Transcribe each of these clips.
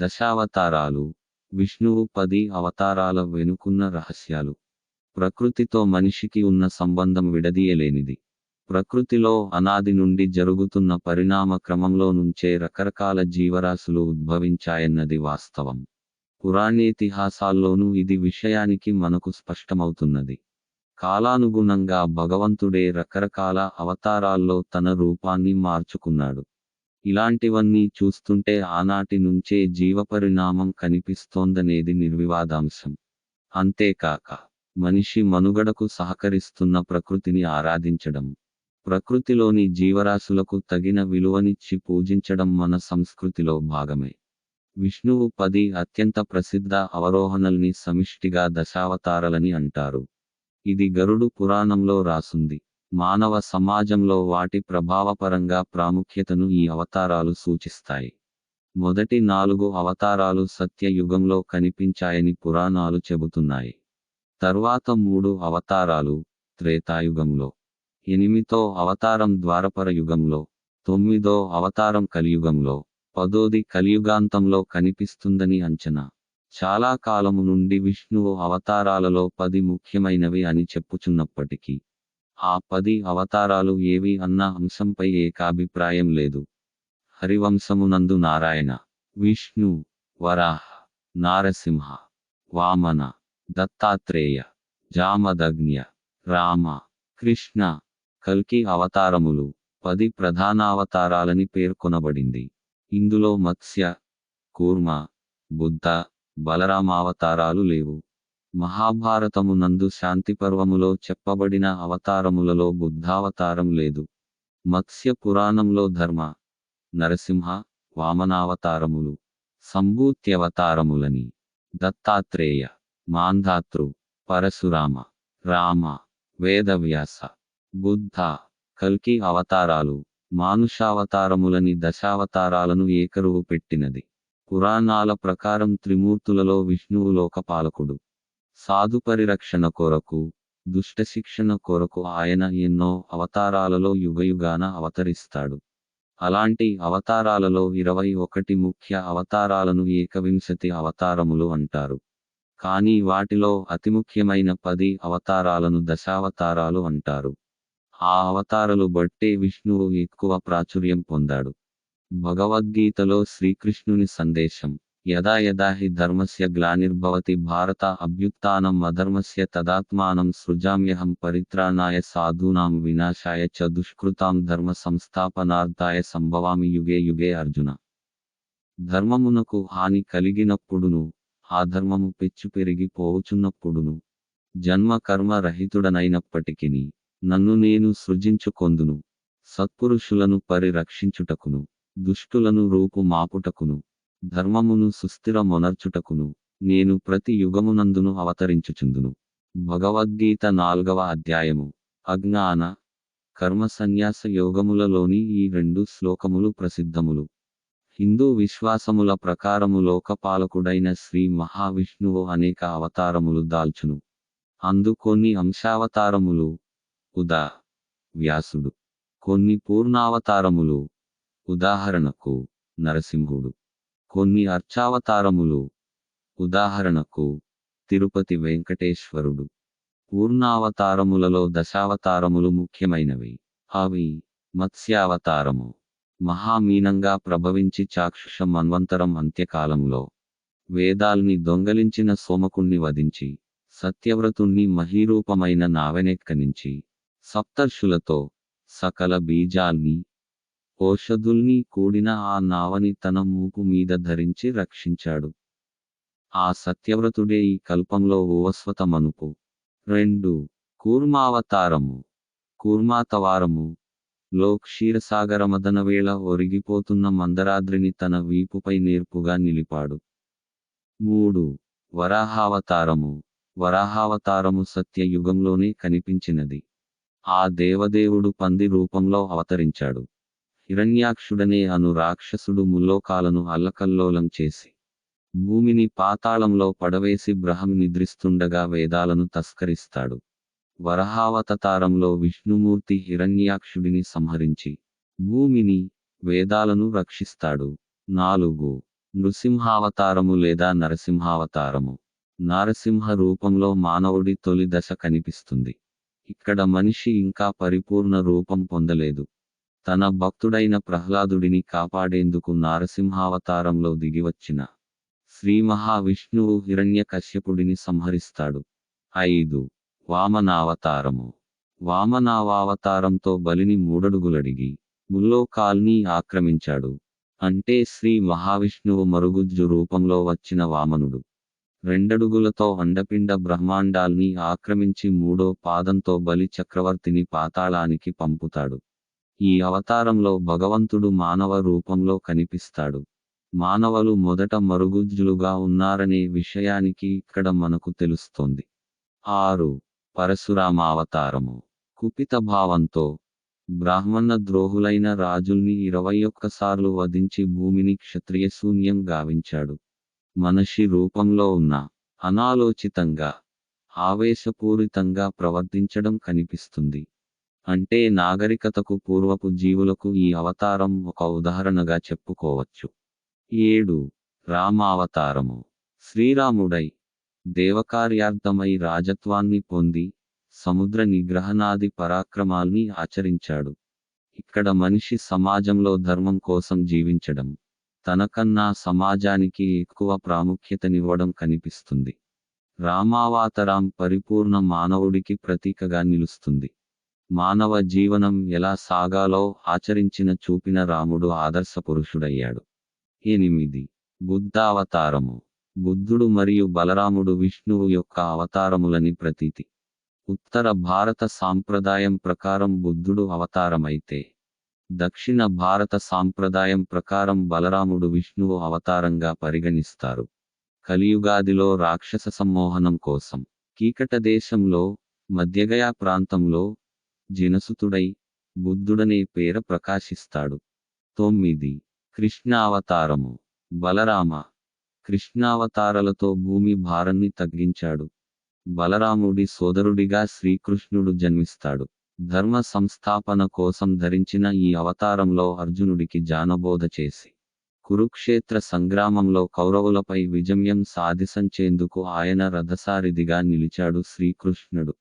దశావతారాలు విష్ణువు పది అవతారాల వెనుకున్న రహస్యాలు. ప్రకృతితో మనిషికి ఉన్న సంబంధం విడదీయలేనిది. ప్రకృతిలో అనాది నుండి జరుగుతున్న పరిణామ క్రమంలో నుంచే రకరకాల జీవరాశులు ఉద్భవించాయన్నది వాస్తవం. పురాణేతిహాసాల్లోనూ ఇది విషయానికి మనకు స్పష్టమవుతున్నది. కాలానుగుణంగా భగవంతుడే రకరకాల అవతారాల్లో తన రూపాన్ని మార్చుకున్నాడు. ఇలాంటివన్నీ చూస్తుంటే ఆనాటి నుంచే జీవపరిణామం కనిపిస్తోందనేది నిర్వివాదాంశం. అంతేకాక మనిషి మనుగడకు సహకరిస్తున్న ప్రకృతిని ఆరాధించడం ప్రకృతిలోని జీవరాశులకు తగిన విలువనిచ్చి పూజించడం మన సంస్కృతిలో భాగమే. విష్ణువు పది అత్యంత ప్రసిద్ధ అవరోహణల్ని సమిష్టిగా దశావతారలని అంటారు. ఇది గరుడు పురాణంలో రాసుంది. మానవ సమాజంలో వాటి ప్రభావపరంగా ప్రాముఖ్యతను ఈ అవతారాలు సూచిస్తాయి. మొదటి నాలుగు అవతారాలు సత్య యుగంలో కనిపించాయని పురాణాలు చెబుతున్నాయి. తర్వాత మూడు అవతారాలు త్రేతాయుగంలో ఎనిమిదో అవతారం ద్వారపర యుగంలో తొమ్మిదో అవతారం కలియుగంలో పదోది కలియుగాంతంలో కనిపిస్తుందని అంచనా. చాలా కాలము నుండి విష్ణువు అవతారాలలో పది ముఖ్యమైనవి అని చెప్పుచున్నప్పటికీ ఆ పది అవతారాలు ఏవి అన్న అంశంపై ఏకాభిప్రాయం లేదు. హరివంశమునందు నారాయణ విష్ణు వరాహ నారసింహ వామన దత్తాత్రేయ జామదగ్న్య రామ కృష్ణ కల్కి అవతారములు పది ప్రధానావతారాలని పేర్కొనబడింది. ఇందులో మత్స్య కూర్మ బుద్ధ బలరామావతారాలు లేవు. మహాభారతమునందు శాంతి పర్వములో చెప్పబడిన అవతారములలో బుద్ధావతారం లేదు. మత్స్య పురాణంలో ధర్మ నరసింహ వామనావతారములు సంభూత్యవతారములని దత్తాత్రేయ మాంధాతృ పరశురామ రామ వేదవ్యాస బుద్ధ కల్కి అవతారాలు మానుషావతారములని దశావతారాలను ఏకరువు పెట్టినది. పురాణాల ప్రకారం త్రిమూర్తులలో విష్ణువు లోకపాలకుడు. సాధు పరిరక్షణ కొరకు దుష్ట శిక్షణ కొరకు ఆయన ఎన్నో అవతారాలలో యుగయుగాన అవతరిస్తాడు. అలాంటి అవతారాలలో ఇరవై ఒకటి ముఖ్య అవతారాలను ఏకవింశతి అవతారములు అంటారు. కానీ వాటిలో అతి ముఖ్యమైన పది అవతారాలను దశావతారాలు అంటారు. ఆ అవతారాలు బట్టే విష్ణువు ఎక్కువ ప్రాచుర్యం పొందాడు. భగవద్గీతలో శ్రీకృష్ణుని సందేశం యదా యదా హి ధర్మస్య గ్లానిర్భవతి భారత అభ్యుత్నం అధర్మస్య తదాత్మానం సృజామ్యహం పరిత్రాణాయ సాధూనాం వినాశాయ చ దుష్కృతాం ధర్మ సంస్థాపనార్థాయ సంభవామి యుగే యుగే అర్జున. ధర్మమునకు హాని కలిగినప్పుడును ఆ ధర్మము పెచ్చు పెరిగి పోవుచున్నప్పుడును జన్మ కర్మ రహితుడనైనప్పటికిని నన్ను నేను సృజించుకొందును సత్పురుషులను పరిరక్షించుటకును దుష్టులను రూపు మాపుటకును ధర్మమును సుస్థిర మొనర్చుటకును నేను ప్రతి యుగమునందును అవతరించుచుందును. భగవద్గీత నాల్గవ అధ్యాయము. అజ్ఞాన కర్మ సన్యాస యోగములలోని ఈ రెండు శ్లోకములు ప్రసిద్ధములు. హిందూ విశ్వాసముల ప్రకారము లోకపాలకుడైన శ్రీ మహావిష్ణువు అనేక అవతారములు దాల్చును. అందు కొన్ని అంశావతారములు ఉదా వ్యాసుడు. కొన్ని పూర్ణావతారములు ఉదాహరణకు నరసింహుడు. కొన్ని అర్చావతారములు. ఉదాహరణకు తిరుపతి వెంకటేశ్వరుడు. పూర్ణావతారములలో దశావతారములు ముఖ్యమైనవి. అవి మత్స్యావతారము. మహామీనంగా ప్రభవించి చాక్షుష మన్వంతరం అంత్యకాలంలో వేదాల్ని దొంగలించిన సోమకుణ్ణి వధించి సత్యవ్రతుణ్ణి మహీరూపమైన నావెనెక్కనించి సప్తర్షులతో సకల బీజాల్ని ఓషధుల్ని కూడిన ఆ నావని తన మూపు మీద ధరించి రక్షించాడు. ఆ సత్యవ్రతుడే ఈ కల్పంలో ఓవస్వతమనుపు రెండు. కూర్మావతారము. కూర్మాతవారము. లో క్షీరసాగరమదన వేళ ఒరిగిపోతున్న మందరాద్రిని తన వీపుపై నేర్పుగా నిలిపాడు. మూడు. వరాహావతారము. వరాహావతారము సత్యయుగంలోనే కనిపించినది. ఆ దేవదేవుడు పంది రూపంలో అవతరించాడు. హిరణ్యాక్షుడనే అను రాక్షసుడు ముల్లోకాలను అల్లకల్లోలం చేసి భూమిని పాతాళంలో పడవేసి బ్రహం నిద్రిస్తుండగా వేదాలను తస్కరిస్తాడు. వరహావతారంలో విష్ణుమూర్తి హిరణ్యాక్షుడిని సంహరించి భూమిని వేదాలను రక్షిస్తాడు. నాలుగు. నృసింహావతారము లేదా నరసింహావతారము. నారసింహ రూపంలో మానవుడి తొలి దశ కనిపిస్తుంది. ఇక్కడ మనిషి ఇంకా పరిపూర్ణ రూపం పొందలేదు. తన భక్తుడైన ప్రహ్లాదుడిని కాపాడేందుకు నారసింహావతారంలో దిగివచ్చిన శ్రీ మహావిష్ణువు హిరణ్య కశ్యపుడిని సంహరిస్తాడు. ఐదు. వామనావతారము. వామనావావతారంతో బలిని మూడడుగులడిగి ముల్లోకాల్ని ఆక్రమించాడు. అంటే శ్రీ మహావిష్ణువు మరుగుజ్జు రూపంలో వచ్చిన వామనుడు. రెండడుగులతో అండపిండ బ్రహ్మాండాల్ని ఆక్రమించి మూడో పాదంతో బలి చక్రవర్తిని పాతాళానికి పంపుతాడు. ఈ అవతారంలో భగవంతుడు మానవ రూపంలో కనిపిస్తాడు. మానవులు మొదట మరుగుజ్జులుగా ఉన్నారనే విషయానికి ఇక్కడ మనకు తెలుస్తోంది. ఆరు. పరశురామావతారము. కుపిత భావంతో బ్రాహ్మణ ద్రోహులైన రాజుల్ని ఇరవై ఒక్కసార్లు వధించి భూమిని క్షత్రియ శూన్యం గావించాడు. మనిషి రూపంలో ఉన్న అనాలోచితంగా ఆవేశపూరితంగా ప్రవర్తించడం కనిపిస్తుంది. అంటే నాగరికతకు పూర్వపు జీవులకు ఈ అవతారం ఒక ఉదాహరణగా చెప్పుకోవచ్చు. ఏడు. రామావతారము. శ్రీరాముడై దేవకార్యార్థమై రాజత్వాన్ని పొంది సముద్ర నిగ్రహణాది పరాక్రమాల్ని ఆచరించాడు. ఇక్కడ మనిషి సమాజంలో ధర్మం కోసం జీవించడం తనకన్నా సమాజానికి ఎక్కువ ప్రాముఖ్యతనివ్వడం కనిపిస్తుంది. రామావతారం పరిపూర్ణ మానవుడికి ప్రతీకగా నిలుస్తుంది. మానవ జీవనం ఎలా సాగాలో ఆచరించిన చూపిన రాముడు ఆదర్శ పురుషుడయ్యాడు. ఎనిమిది. బుద్ధావతారము. బుద్ధుడు మరియు బలరాముడు విష్ణువు యొక్క అవతారములని ప్రతీతి. ఉత్తర భారత సాంప్రదాయం ప్రకారం బుద్ధుడు అవతారమైతే. దక్షిణ భారత సాంప్రదాయం ప్రకారం బలరాముడు విష్ణువు అవతారంగా పరిగణిస్తారు. కలియుగాదిలో రాక్షస సమ్మోహనం కోసం. కీకట దేశంలో మధ్యగయా ప్రాంతంలో జినసుతుడై బుద్ధుడనే పేర ప్రకాశిస్తాడు. తొమ్మిది. కృష్ణావతారము. బలరామ. కృష్ణావతారలతో భూమి భారాన్ని తగ్గించాడు. బలరాముడి సోదరుడిగా శ్రీకృష్ణుడు జన్మిస్తాడు. ధర్మ సంస్థాపన కోసం ధరించిన ఈ అవతారంలో అర్జునుడికి జానబోధ చేసి కురుక్షేత్ర సంగ్రామంలో కౌరవులపై విజయం సాధించేందుకు ఆయన రథసారిదిగా నిలిచాడు శ్రీకృష్ణుడు.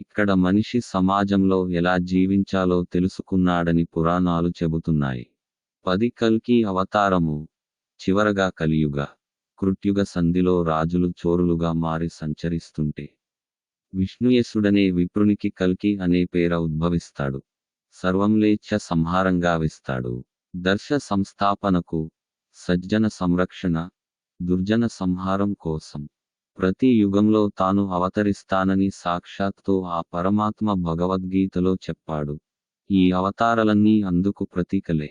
ఇక్కడ మనిషి సమాజంలో ఎలా జీవించాలో తెలుసుకున్నాడని పురాణాలు చెబుతున్నాయి. పది కల్కి అవతారము. చివరగా కలియుగ. కృత్యుగ సంధిలో రాజులు చోరులుగా మారి సంచరిస్తుంటే. విష్ణుయసుడనే విప్రునికి కల్కి అనే పేర ఉద్భవిస్తాడు. సర్వంలేచ్ఛ సంహారంగా విస్తాడు. దర్శ సంస్థాపనకు సజ్జన సంరక్షణ దుర్జన సంహారం కోసం. ప్రతి యుగంలో తాను అవతరిస్తానని సాక్షాత్తు ఆ పరమాత్మ భగవద్గీతలో చెప్పాడు. ఈ అవతారాలన్నీ అందుకు ప్రతీకలే.